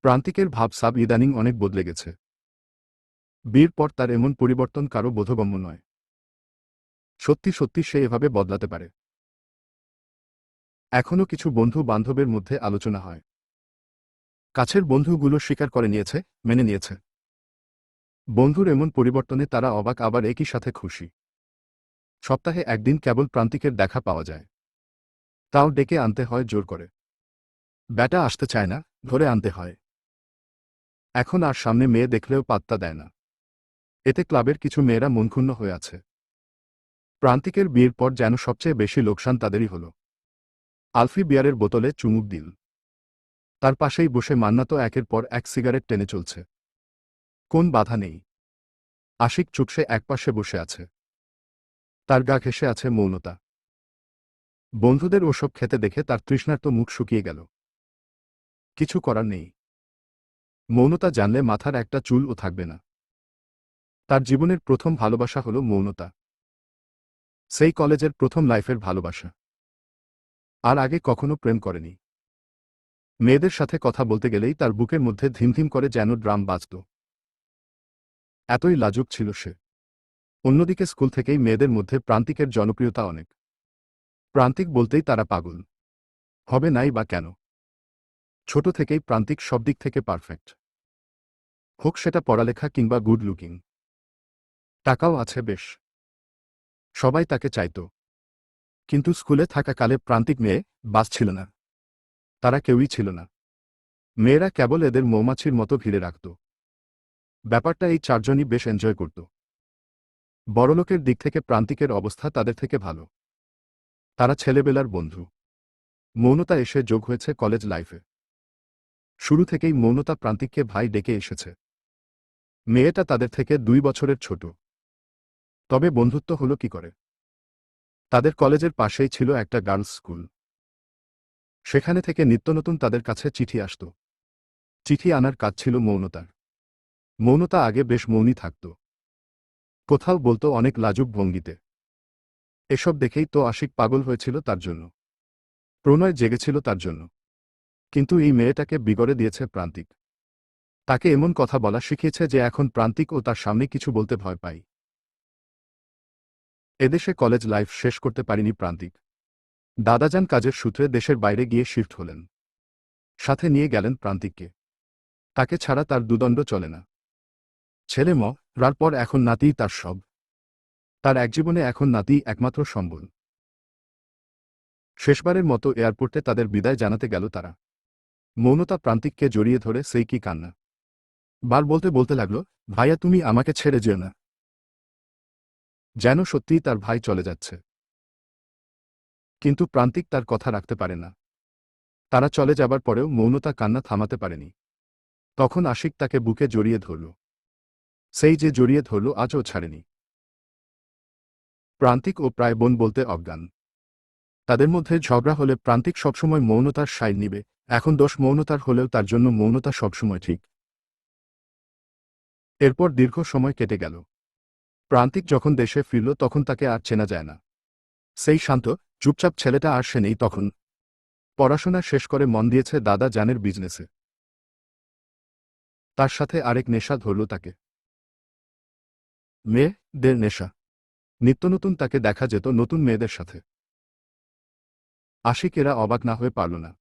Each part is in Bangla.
প্রান্তিকের ভাবসাব ইদানিং অনেক বদলে গেছে। বিয়ের পর তার এমন পরিবর্তন কারও বোধগম্য নয়। সত্যি সত্যি সে এভাবে বদলাতে পারে। এখনও কিছু বন্ধু বান্ধবের মধ্যে আলোচনা হয়। কাছের বন্ধুগুলো স্বীকার করে নিয়েছে, মেনে নিয়েছে। বন্ধুর এমন পরিবর্তনে তারা অবাক, আবার একই সাথে খুশি। সপ্তাহে একদিন কেবল প্রান্তিকের দেখা পাওয়া যায়। তাও ডেকে আনতে হয়, জোর করে। ব্যাটা আসতে চায় না ধরে আনতে হয়। এখন আর সামনে মেয়ে দেখলেও পাত্তা দেয় না। এতে ক্লাবের কিছু মেয়েরা মনক্ষুণ্ণ হয়ে আছে। প্রান্তিকের বিয়ের পর যেন সবচেয়ে বেশি লোকসান তাদেরই হল। আলফি বিয়ারের বোতলে চুমুক দিল। তার পাশেই বসে মান্না তো একের পর এক সিগারেট টেনে চলছে। কোন বাধা নেই। আশিক চুপসে একপাশে বসে আছে। তার গা ঘেসে আছে মৌনতা। বন্ধুদের ওসব খেতে দেখে তার তৃষ্ণার্ত মুখ শুকিয়ে গেল। কিছু করার নেই। মৌনতা জানলে মাথার একটা চুলও থাকবে না। তার জীবনের প্রথম ভালোবাসা হল মৌনতা। সেই কলেজের প্রথম লাইফের ভালোবাসা। আর আগে কখনো প্রেম করেনি। মেয়েদের সাথে কথা বলতে গেলেই তার বুকের মধ্যে ধিমধিম করে যেন ড্রাম বাজত। এতই লাজুক ছিল সে। অন্যদিকে স্কুল থেকেই মেয়েদের মধ্যে প্রান্তিকের জনপ্রিয়তা অনেক। প্রান্তিক বলতেই তারা পাগল। হবে নাই বা কেন? ছোট থেকেই প্রান্তিক সব দিক থেকে পারফেক্ট হোক সেটা পড়ালেখা কিংবা গুড লুকিং টাকাও আছে বেশ। সবাই তাকে চাইত। কিন্তু স্কুলে থাকাকালে প্রান্তিক মেয়ে বাস ছিল না। তারা কেউই ছিল না। মেয়েরা কেবল এদের মৌমাছির মতো ভিড়ে রাখত। ব্যাপারটা এই চারজনই বেশ এনজয় করত। বড়লোকের দিক থেকে প্রান্তিকের অবস্থা তাদের থেকে ভালো। তারা ছেলেবেলার বন্ধু। মৌনতা এসে যোগ হয়েছে কলেজ লাইফে শুরু থেকেই মৌনতা প্রান্তিককে ভাই ডেকে এসেছে। মেয়েটা তাদের থেকে দুই বছরের ছোট। তবে বন্ধুত্ব হলো কি করে? তাদের কলেজের পাশেই ছিল একটা গার্লস স্কুল। সেখানে থেকে নিত্য নতুন তাদের কাছে চিঠি আসত। চিঠি আনার কাজ ছিল মৌনতার। মৌনতা আগে বেশ মৌনী থাকত। কোথাও বলতো অনেক লাজুক ভঙ্গিতে। এসব দেখেই তো আশিক পাগল হয়েছিল তার জন্য। প্রণয় জেগেছিল তার জন্য। কিন্তু এই মেয়েটাকে বিগড়ে দিয়েছে প্রান্তিক। তাকে এমন কথা বলা শিখিয়েছে যে এখন প্রান্তিক ও তার সামনে কিছু বলতে ভয় পাই এদেশে কলেজ লাইফ শেষ করতে পারিনি প্রান্তিক। দাদাজান কাজের সূত্রে দেশের বাইরে গিয়ে শিফট হলেন। সাথে নিয়ে গেলেন প্রান্তিককে। তাকে ছাড়া তার দুদণ্ড চলে না। ছেলে ম, রার পর এখন নাতিই তার সব। তার এক জীবনে এখন নাতি একমাত্র সম্বল। শেষবারের মতো এয়ারপোর্টে তাদের বিদায় জানাতে গেল তারা। মৌনতা প্রান্তিককে জড়িয়ে ধরে সেই কি কান্না। বার বলতে বলতে লাগল, ভাইয়া, তুমি আমাকে ছেড়ে যেও না। যেন সত্যিই তার ভাই চলে যাচ্ছে। কিন্তু প্রান্তিক তার কথা রাখতে পারে না। তারা চলে যাবার পরেও মৌনতা কান্না থামাতে পারেনি। তখন আশিক তাকে বুকে জড়িয়ে ধরল। সেই যে জড়িয়ে ধরল, আজও ছাড়েনি। প্রান্তিক ও প্রায় বোন বলতে অজ্ঞান। তাদের মধ্যে ঝগড়া হলে প্রান্তিক সবসময় মৌনতার সাইড নিবে। এখন দোষ মৌনতার হলেও তার জন্য মৌনতা সবসময় ঠিক। এরপর দীর্ঘ সময় কেটে গেল। প্রান্তিক যখন দেশে ফিরল, তখন তাকে আর চেনা যায় না। সেই শান্ত, চুপচাপ ছেলেটা আর সে নেই তখন। পড়াশোনা শেষ করে মন দিয়েছে দাদা জানের বিজনেসে। তার সাথে আরেক নেশা ধরল তাকে। মেয়ে দের নেশা। নিত্য নতুন তাকে দেখা যেত নতুন মেয়েদের সাথে। আশিকেরা অবাক না হয়ে পারল না।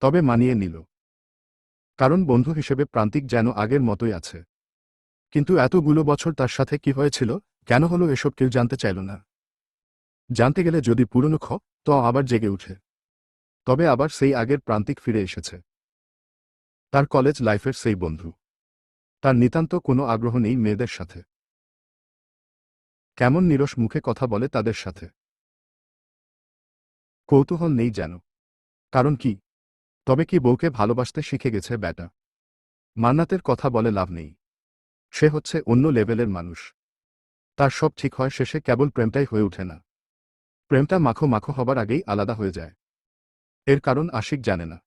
তবে মানিয়ে নিল। কারণ বন্ধু হিসেবে প্রান্তিক যেন আগের মতোই আছে। কিন্তু এতগুলো বছর তার সাথে কি হয়েছিল? কেন হলো এসব কেউ জানতে চাইল না? জানতে গেলে যদি পুরনো খ, তো আবার জেগে উঠে। তবে আবার সেই আগের প্রান্তিক ফিরে এসেছে। তার কলেজ লাইফের সেই বন্ধু। তার নিতান্ত কোনো আগ্রহ নেই মেয়েদের সাথে। কেমন নিরস মুখে কথা বলে তাদের সাথে। কৌতূহল নেই যেন। কারণ কি? তবে কি বউকে ভালোবাসতে শিখে গেছে ব্যাটা। মান্নাতের কথা বলে লাভ নেই। সে হচ্ছে অন্য লেভেলের মানুষ। তার সব ঠিক হয়, শেষে কেবল প্রেমটাই হয়ে ওঠে না। প্রেমটা মাখো মাখো হবার আগেই আলাদা হয়ে যায়। এর কারণ আশিক জানে না।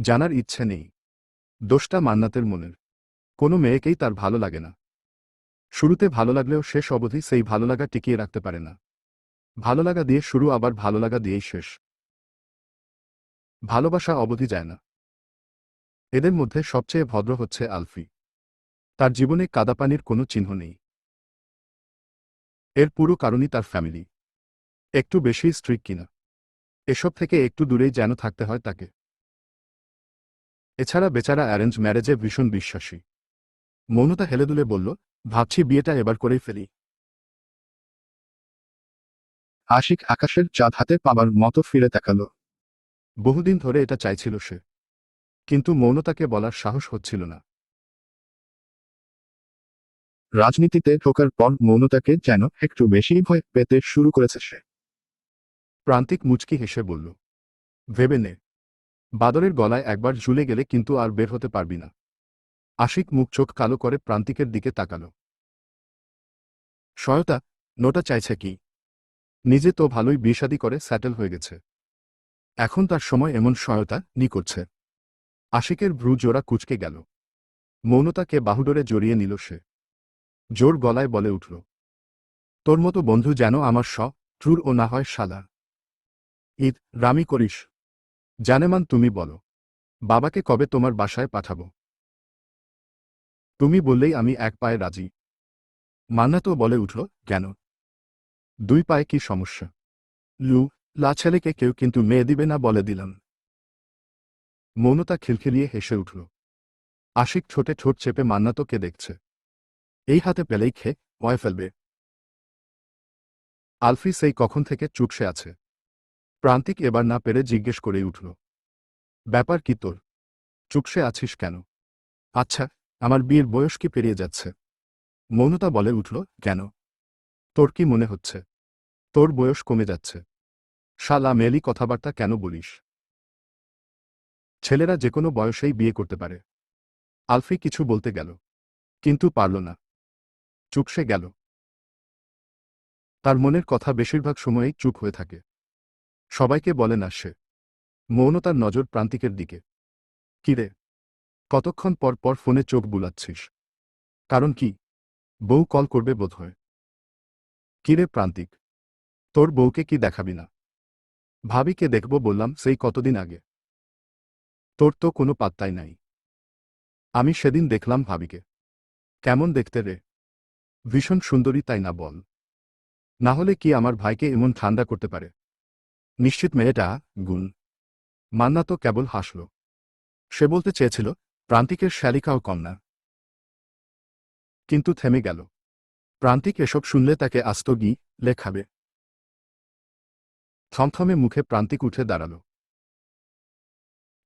জানার ইচ্ছে নেই। দোষটা মান্নাতের মনের। কোনো মেয়েকেই তার ভালো লাগে না। শুরুতে ভালো লাগলেও শেষ অবধি সেই ভালো লাগা টিকিয়ে রাখতে পারে না। ভালো লাগা দিয়ে শুরু আবার ভালো লাগা দিয়েই শেষ। ভালোবাসা অবধি যায় না। এদের মধ্যে সবচেয়ে ভদ্র হচ্ছে আলফি। তার জীবনে কাদাপানির কোনো চিহ্ন নেই। এর পুরো কারণই তার ফ্যামিলি একটু বেশি স্ট্রিক কিনা। এসব থেকে একটু দূরেই যেন থাকতে হয় তাকে। এছাড়া বেচারা অ্যারেঞ্জ ম্যারেজে ভীষণ বিশ্বাসী। মৌনতা হেলেদুলে বলল, ভাবছি বিয়েটা এবার করেই ফেলি। আশিক আকাশের চাঁদ হাতে পাবার মতো ফিরে তাকালো। বহুদিন ধরে এটা চাইছিল সে। কিন্তু মৌনতাকে বলার সাহস হচ্ছিল না। রাজনীতিতে ঢোকার পর মৌনতাকে যেন একটু বেশি ভয় পেতে শুরু করেছে সে। প্রান্তিক মুচকি হেসে বলল, ভেবে নে। বাদরের গলায় একবার ঝুলে গেলে কিন্তু আর বের হতে পারবি না। আশিক মুখ চোখ কালো করে প্রান্তিকের দিকে তাকালো। সয়তা, নোটা চাইছে কি? নিজে তো ভালোই বিয়েশাদি করে স্যাটেল হয়ে গেছে। এখন তার সময় এমন সহায়তা নি করছে। আশিকের ভ্রু জোড়া কুচকে গেল। মৌনতাকে বাহুডোরে জড়িয়ে নিল সে। জোর গলায় বলে উঠল, তোর মতো বন্ধু যেন আমার স ট্রুর ও না হয় শালা ঈদ, রামি করিস। জানেমান, তুমি বলো, বাবাকে কবে তোমার বাসায় পাঠাব? তুমি বললেই আমি এক পায়ে রাজি। মান্না তো বলে উঠল, কেন? দুই পায়ে কি সমস্যা? লু, লা ছেলেকে কেউ কিন্তু মেয়ে দিবে না বলে দিলাম। মৌনতা খিলখিলিয়ে হেসে উঠল। আশিক ছোটে ঠোঁট চেপে মান্নাতকে দেখছে। এই হাতে পেলেই খে ময় ফেলবে। আলফি সেই কখন থেকে চুপসে আছে। প্রান্তিক এবার না পেরে জিজ্ঞেস করেই উঠল, ব্যাপার কি তোর? চুপসে আছিস কেন? আচ্ছা আমার বিয়ের বয়স কি পেরিয়ে যাচ্ছে? মৌনতা বলে উঠল, কেন? তোর কি মনে হচ্ছে? তোর বয়স কমে যাচ্ছে। শালা মেলি কথাবার্তা কেন বলিস? ছেলেরা যে কোনো বয়সেই বিয়ে করতে পারে। আলফি কিছু বলতে গেল, কিন্তু পারল না। চুপসে গেল। তার মনের কথা বেশিরভাগ সময়েই চুপ হয়ে থাকে। সবাইকে বলে না সে। মৌনতার নজর প্রান্তিকের দিকে। কিরে কতক্ষণ পর পর ফোনে চোখ বুলাচ্ছিস? কারণ কি? বউ কল করবে বোধহয়। কিরে প্রান্তিক? তোর বউকে কি দেখাবি না? ভাবিকে দেখব বললাম, সেই কতদিন আগে? তোর তো কোনো পাত্তাই নাই। আমি সেদিন দেখলাম ভাবিকে। কেমন দেখতে রে? ভীষণ সুন্দরী তাই না বল? না হলে কি আমার ভাইকে এমন ঠান্ডা করতে পারে? নিশ্চিত মেয়েটা, গুণ। মান্না তো কেবল হাসল। সে বলতে চেয়েছিল, প্রান্তিকের শ্যালিকাও কম না। কিন্তু থেমে গেল। প্রান্তিক এসব শুনলে তাকে আস্ত গি লেখাবে। থমথমে মুখে প্রান্তিক উঠে দাঁড়াল।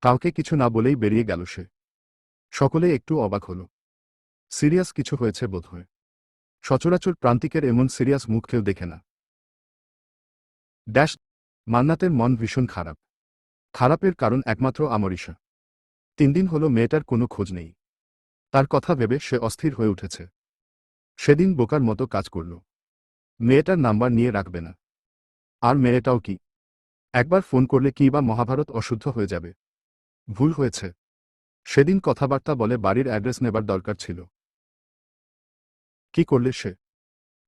কাউকে কিছু না বলেই বেরিয়ে গেল সে। সকলে একটু অবাক হল। সিরিয়াস কিছু হয়েছে বোধহয়। সচরাচর প্রান্তিকের এমন সিরিয়াস মুখ কেউ দেখে না। ড্যাশ, মান্নাতের মন ভীষণ খারাপ। খারাপের কারণ একমাত্র আমরিশা। তিন দিন হল মেয়েটার কোনো খোঁজ নেই। তার কথা ভেবে সে অস্থির হয়ে উঠেছে। সেদিন বোকার মতো কাজ করল। মেয়েটার নাম্বার নিয়ে রাখবে না। আর মেয়েটাও কি? একবার ফোন করলে কি বা মহাভারত অশুদ্ধ হয়ে যাবে? ভুল হয়েছে। সেদিন কথাবার্তা বলে বাড়ির অ্যাড্রেস নেবার দরকার ছিল। কি করলে সে?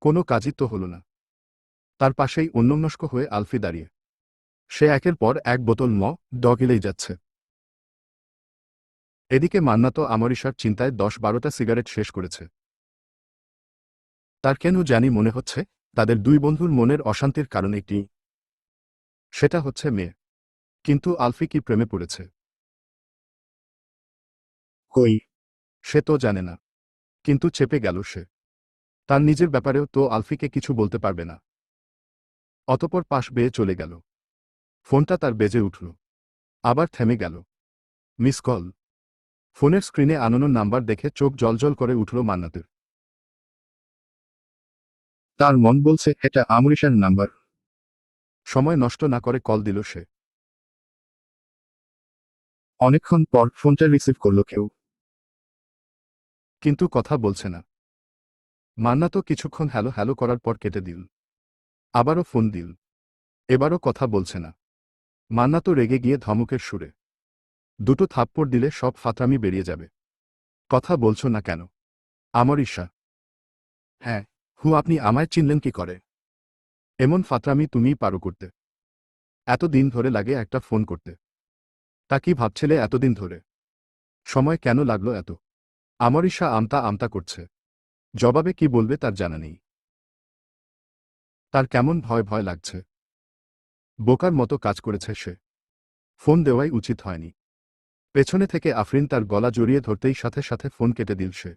কোনো কাজই তো হল না। তার পাশেই অন্যমনস্ক হয়ে আলফি দাঁড়িয়ে। সে একের পর এক বোতল ম ডগিলেই যাচ্ছে। এদিকে মান্না তো আমরিশার চিন্তায় দশ বারোটা সিগারেট শেষ করেছে। তার কেন জানি মনে হচ্ছে তাদের দুই বন্ধুর মনের অশান্তির কারণ একটি। সেটা হচ্ছে মেয়ে কিন্তু আলফি কি প্রেমে পড়েছে? কই? সে তো জানে না। কিন্তু চেপে গেল সে। তার নিজের ব্যাপারেও তো আলফিকে কিছু বলতে পারবে না। অতপর পাশ বেয়ে চলে গেল। ফোনটা তার বেজে উঠল। আবার থেমে গেল। Miss call. ফোনের স্ক্রিনে আননোর নাম্বার দেখে চোখ জলজল করে উঠল মান্নাতের। তার মন বলছে, এটা আমরিশার নাম্বার। সময় নষ্ট না করে কল দিল সে। অনেকক্ষণ পর ফোনটা রিসিভ করল কেউ। কিন্তু কথা বলছে না। মান্না তো কিছুক্ষণ হ্যালো হ্যালো করার পর কেটে দিল। আবারও ফোন দিল। এবারও কথা বলছে না। মান্না তো রেগে গিয়ে ধমকের সুরে। দুটো থাপ্পড় দিলে সব ফাতরামি বেরিয়ে যাবে। কথা বলছো না কেন? আমার ঈশা। হ্যাঁ হু, আপনি আমায় চিনলেন কি করে? এমন ফাতরামি তুমিই পারো করতে। এত দিন ধরে লাগে একটা ফোন করতে। তা কি ভাবছিলে এতদিন ধরে? সময় কেন লাগল এত? আমরিশা আমতা আমতা করছে। জবাবে কি বলবে তার জানা নেই। তার কেমন ভয় ভয় লাগছে। বোকার মতো কাজ করেছে সে। ফোন দেওয়াই উচিত হয়নি। পেছনে থেকে আফরিন তার গলা জড়িয়ে ধরতেই সাথে সাথে ফোন কেটে দিল সে।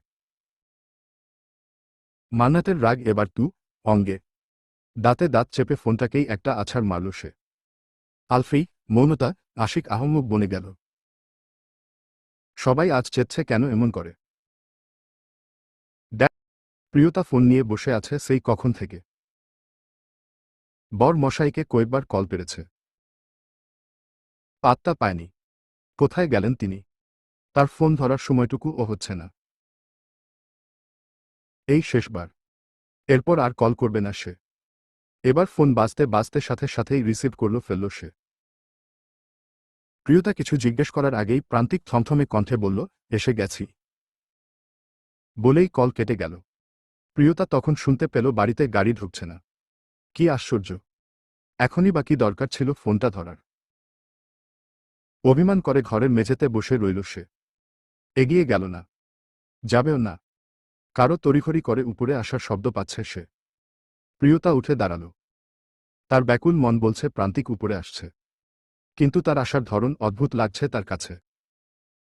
মান্নাতের রাগ এবার তু, অঙ্গে। দাঁতে দাঁত চেপে ফোনটাকেই একটা আছাড় মারল সে। আলফি, মৌনতা, আশিক আহম্মক বনে গেল। সবাই আজ চেচ্ছে কেন এমন করে। প্রিয়তা ফোন নিয়ে বসে আছে সেই কখন থেকে। বর মশাইকে কয়েকবার কল পেরেছে। পাত্তা পায়নি। কোথায় গেলেন তিনি? তার ফোন ধরার সময়টুকু ও হচ্ছে না। এই শেষবার। এরপর আর কল করবে না সে। এবার ফোন বাজতে বাজতে সাথে সাথেই রিসিভ করল, ফেলল সে। প্রিয়তা কিছু জিজ্ঞেস করার আগেই প্রান্তিক থমথমে কণ্ঠে বলল, এসে গেছি। বলেই কল কেটে গেল। প্রিয়তা তখন শুনতে পেল বাড়িতে গাড়ি ঢুকছে না। কি আশ্চর্য। এখনই বা কি দরকার ছিল ফোনটা ধরার। অভিমান করে ঘরের মেঝেতে বসে রইল সে। এগিয়ে গেল না। যাবেও না। কারও তড়িঘড়ি করে উপরে আসার শব্দ পাচ্ছে সে। প্রিয়তা উঠে দাঁড়াল। তার ব্যাকুল মন বলছে প্রান্তিক উপরে আসছে। কিন্তু তার আসার ধরন অদ্ভুত লাগছে তার কাছে।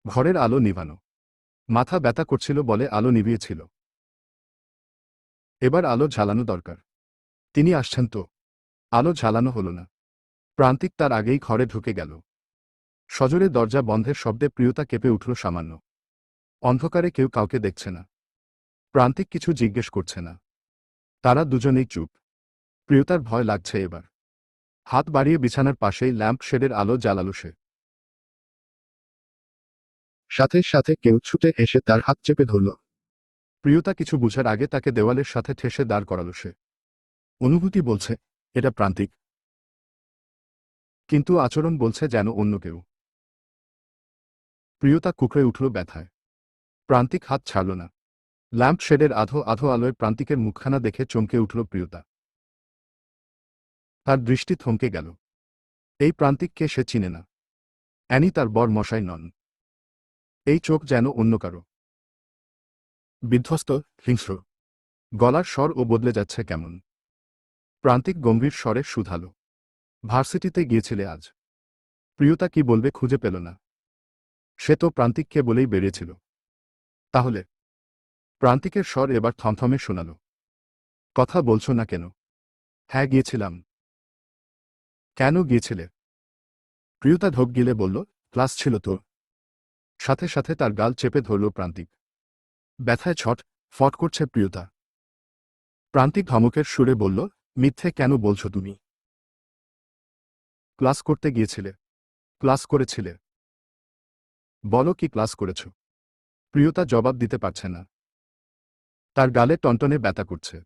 ঘরের আলো নিভানো। মাথা ব্যথা করছিল বলে আলো নিভিয়েছিল। এবার আলো ঝালানো দরকার। তিনি আসছেন তো। আলো ঝালানো হল না। প্রান্তিক তার আগেই ঘরে ঢুকে গেল। সজোরে দরজা বন্ধের শব্দে প্রিয়তা কেঁপে উঠল সামান্য। অন্ধকারে কেউ কাউকে দেখছে না। প্রান্তিক কিছু জিজ্ঞেস করছে না। তারা দুজনেই চুপ। প্রিয়তার ভয় লাগছে এবার। হাত বাড়িয়ে বিছানার পাশেই ল্যাম্প শেডের আলো জ্বালালো সে। সাথে সাথে কেউ ছুটে এসে তার হাত চেপে ধরল। প্রিয়তা কিছু বুঝার আগে তাকে দেওয়ালের সাথে ঠেসে দাঁড় করালো সে। অনুভূতি বলছে, এটা প্রান্তিক। কিন্তু আচরণ বলছে যেন অন্য কেউ। প্রিয়তা কুকড়ে উঠল ব্যথায়। প্রান্তিক হাত ছাড়ল না। ল্যাম্প শেডের আধো আধো আলোয় প্রান্তিকের মুখখানা দেখে চমকে উঠল প্রিয়তা। তার দৃষ্টি থমকে গেল। এই প্রান্তিককে সে চিনে না। অ্যানি তার বর মশাই নন। এই চোখ যেন অন্য কারও। বিধ্বস্ত, হিংস্র। গলার স্বর ও বদলে যাচ্ছে কেমন? প্রান্তিক গম্ভীর স্বরে শুধালো ভার্সিটিতে গিয়েছিলে আজ। প্রিয়তা কি বলবে খুঁজে পেল না। সে তো প্রান্তিককে বলেই বেরিয়েছিল। তাহলে? প্রান্তিকের স্বর এবার থমথমে শোনাল। কথা বলছো না কেন? হ্যাঁ গিয়েছিলাম। কেন গিয়েছিলে? প্রিয়তা ঢোক গিলে বলল, ক্লাস ছিল তো সাথে সাথে তার গাল চেপে ধরল প্রান্তিক। ব্যথায় ছট, ফট করছে প্রিয়তা। প্রান্তিক ধমকের সুরে বলল, মিথ্যে কেন বলছো তুমি? ক্লাস করতে গিয়েছিলে। ক্লাস করেছিলে। বলো কি ক্লাস করেছ? প্রিয়তা জবাব দিতে পারছে না। তার গালে টনটনে ব্যথা করছে।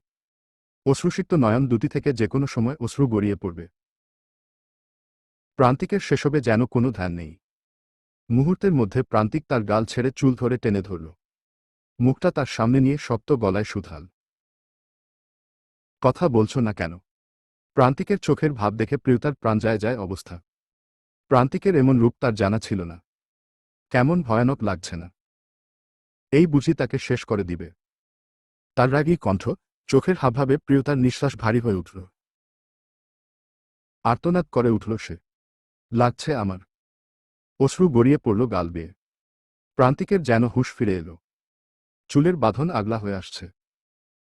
অশ্রুসিক্ত নয়ন দুটি থেকে যে কোনো সময় অশ্রু গড়িয়ে পড়বে। প্রান্তিকের সেসবে যেন কোনো ধ্যান নেই। মুহূর্তের মধ্যে প্রান্তিক তার গাল ছেড়ে চুল ধরে টেনে ধরল। মুখটা তার সামনে নিয়ে শক্ত গলায় সুধাল কথা বলছো না কেন? প্রান্তিকের চোখের ভাব দেখে প্রিয়তার প্রাণ যায় যায় অবস্থা। প্রান্তিকের এমন রূপ তার জানা ছিল না। কেমন ভয়ানক লাগছে না। এই বুঝি তাকে শেষ করে দিবে। তার রাগী কণ্ঠ, চোখের হাবভাবে প্রিয়তার নিঃশ্বাস ভারী হয়ে উঠল। আর্তনাদ করে উঠল সে। লাগছে আমার। অশ্রু গড়িয়ে পড়ল গাল বেয়ে। প্রান্তিকের যেন হুঁশ ফিরে এলো। চুলের বাঁধন আগলা হয়ে আসছে।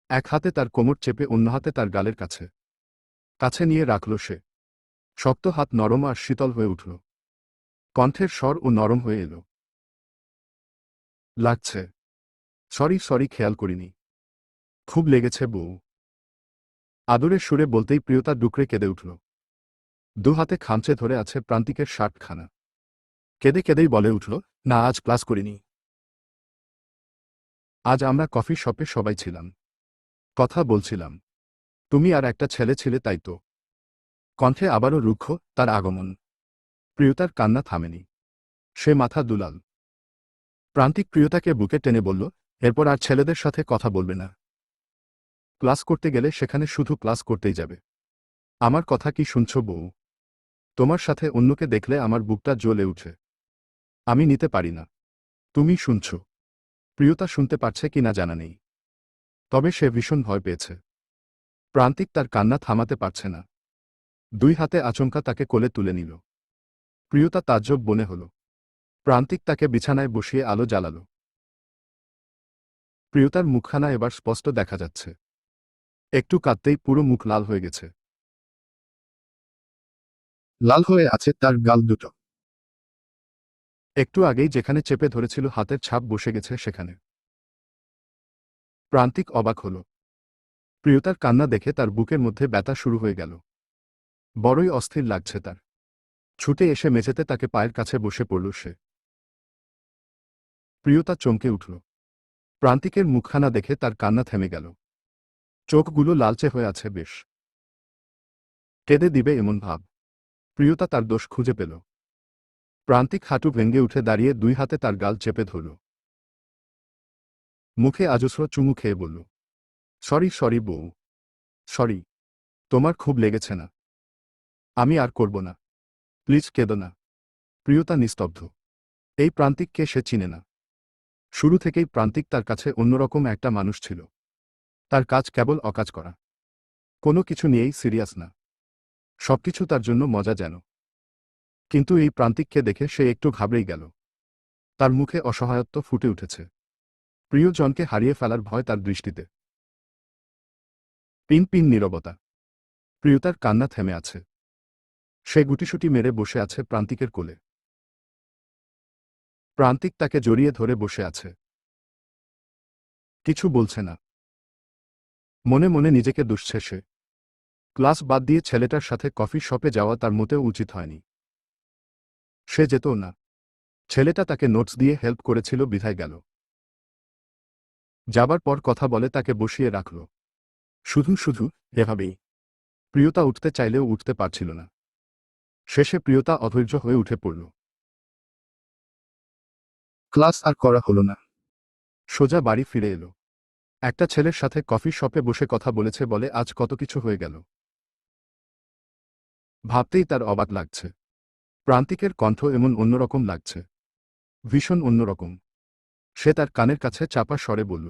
এক হাতে তার কোমর চেপে অন্য হাতে তার গালের কাছে। কাছে নিয়ে রাখল সে। শক্ত হাত নরম আর শীতল হয়ে উঠল। কণ্ঠের স্বর ও নরম হয়ে এলো। লাগছে। সরি সরি, খেয়াল করিনি। খুব লেগেছে বউ। আদরের সুরে বলতেই প্রিয়তা ডুকরে কেঁদে উঠল। দু হাতে খামচে ধরে আছে প্রান্তিকের শার্টখানা কেঁদে কেঁদেই বলে উঠল, না, আজ ক্লাস করিনি। আজ আমরা কফি শপে সবাই ছিলাম। কথা বলছিলাম। তুমি আর একটা ছেলে ছিলে তাই তো। কণ্ঠে আবারও রুক্ষ, তার আগমন। প্রিয়তার কান্না থামেনি। সে মাথা দুলাল। প্রান্তিক প্রিয়তাকে বুকে টেনে বলল, এরপর আর ছেলেদের সাথে কথা বলবে না। ক্লাস করতে গেলে সেখানে শুধু ক্লাস করতেই যাবে। আমার কথা কি শুনছ বউ? তোমার সাথে অন্যকে দেখলে আমার বুকটা জ্বলে উঠে। আমি নিতে পারি না। তুমি শুনছ। প্রিয়তা শুনতে পারছে কিনা জানা নেই। তবে সে ভীষণ ভয় পেয়েছে। প্রান্তিক তার কান্না থামাতে পারছে না। দুই হাতে আচমকা তাকে কোলে তুলে নিল। প্রিয়তা তাজ্জব বনে হল। প্রান্তিক তাকে বিছানায় বসিয়ে আলো জ্বালাল। প্রিয়তার মুখখানা এবার স্পষ্ট দেখা যাচ্ছে। একটু কাঁদতেই পুরো মুখ লাল হয়ে গেছে। লাল হয়ে আছে তার গাল দুটো। একটু আগেই যেখানে চেপে ধরেছিল হাতের ছাপ বসে গেছে সেখানে। প্রান্তিক অবাক হল। প্রিয়তার কান্না দেখে তার বুকের মধ্যে ব্যথা শুরু হয়ে গেল। বড়ই অস্থির লাগছে তার। ছুটে এসে মেঝেতে তাকে পায়ের কাছে বসে পড়ল সে। প্রিয়তা চমকে উঠল। প্রান্তিকের মুখখানা দেখে তার কান্না থেমে গেল। চোখগুলো লালচে হয়ে আছে বেশ। কেঁদে দিবে এমন ভাব। প্রিয়তা তার দোষ খুঁজে পেল। প্রান্তিক হাঁটু ভেঙ্গে উঠে দাঁড়িয়ে দুই হাতে তার গাল চেপে ধরল। মুখে আজস্র চুমু খেয়ে বলল, সরি সরি বউ, সরি, তোমার খুব লেগেছে না। আমি আর করব না। প্লিজ কেঁদো না। প্রিয়তা নিস্তব্ধ। এই প্রান্তিককে সে চিনে না। শুরু থেকেই প্রান্তিক তার কাছে অন্যরকম একটা মানুষ ছিল। তার কাজ কেবল অকাজ করা। কোনো কিছু নিয়েই সিরিয়াস না। সবকিছু তার জন্য মজা যেন। কিন্তু এই প্রান্তিককে দেখে সে একটু ঘাবড়েই গেল। তার মুখে অসহায়ত্ব ফুটে উঠেছে। প্রিয়জনকে হারিয়ে ফেলার ভয় তার দৃষ্টিতে। পিন পিন নীরবতা। প্রিয়তার কান্না থেমে আছে। সে গুটিসুটি মেরে বসে আছে প্রান্তিকের কোলে। প্রান্তিক তাকে জড়িয়ে ধরে বসে আছে। কিছু বলছে না। মনে মনে নিজেকে দুষছে সে। ক্লাস বাদ দিয়ে ছেলেটার সাথে কফি শপে যাওয়া তার মোটেও উচিত হয়নি। সে যেত না। ছেলেটা তাকে নোটস দিয়ে হেল্প করেছিল, বিধায় গেল। যাবার পর কথা বলে তাকে বসিয়ে রাখল। শুধু শুধু, এভাবেই। প্রিয়তা উঠতে চাইলেও উঠতে পারছিল না। শেষে প্রিয়তা অধৈর্য হয়ে উঠে পড়ল। ক্লাস আর করা হলো না। সোজা বাড়ি ফিরে এলো। একটা ছেলের সাথে কফি শপে বসে কথা বলেছে বলে আজ কত কিছু হয়ে গেল। ভাবতেই তার অবাক লাগছে। প্রান্তিকের কণ্ঠ এমন অন্যরকম লাগছে। ভীষণ অন্যরকম। সে তার কানের কাছে চাপা স্বরে বলল,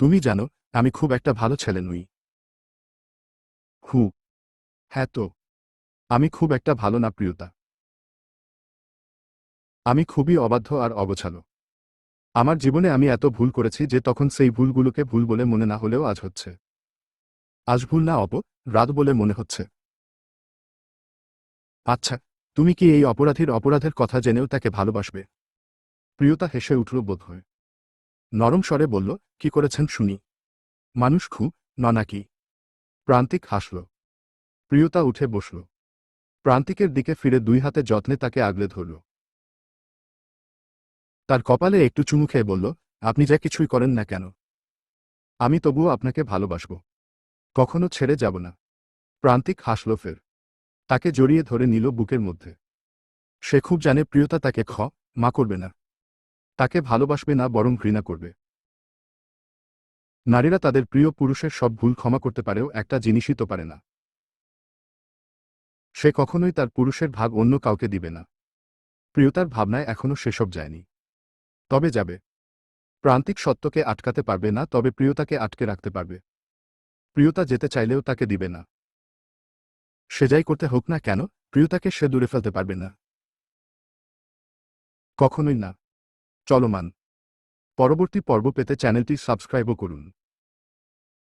তুমি জানো, আমি খুব একটা ভালো ছেলে নই। হু হ্যাঁ তো, আমি খুব একটা ভালো না প্রিয়তা। আমি খুবই অবাধ্য আর অগোছালো। আমার জীবনে আমি এত ভুল করেছি যে তখন সেই ভুলগুলোকে ভুল বলে মনে না হলেও আজ হচ্ছে। আজ ভুল না অপ রাত বলে মনে হচ্ছে। আচ্ছা তুমি কি এই অপরাধীর অপরাধের কথা জেনেও তাকে ভালোবাসবে? প্রিয়তা হেসে উঠল বোধ হয় নরম স্বরে বলল, কি করেছেন শুনি। মানুষ খুব ন নাকি প্রান্তিক হাসল। প্রিয়তা উঠে বসল। প্রান্তিকের দিকে ফিরে দুই হাতে যত্নে তাকে আগলে ধরল। তার কপালে একটু চুমু খেয়ে বলল, আপনি যা কিছুই করেন না কেন? আমি তবুও আপনাকে ভালোবাসব। কখনো ছেড়ে যাব না। প্রান্তিক হাসল ফের। তাকে জড়িয়ে ধরে নিল বুকের মধ্যে। সে খুব জানে প্রিয়তা তাকে খ, মা করবে না। তাকে ভালোবাসবে না, বরং ঘৃণা করবে। নারীরা তাদের প্রিয় পুরুষের সব ভুল ক্ষমা করতে পারেও একটা জিনিসই তো পারে না। সে কখনোই তার পুরুষের ভাগ অন্য কাউকে দিবে না। প্রিয়তার ভাবনায় এখনও সেসব যায়নি। তবে যাবে। প্রান্তিক সত্যকে আটকাতে পারবে না, তবে প্রিয়তাকে আটকে রাখতে পারবে। প্রিয়তা যেতে চাইলেও তাকে দিবে না। সে যাই করতে হোক না কেন, প্রিয়তাকে সে দূরে ফেলতে পারবে না। কখনোই না। চলমান। পরবর্তী পর্ব পেতে চ্যানেলটি সাবস্ক্রাইবও করুন।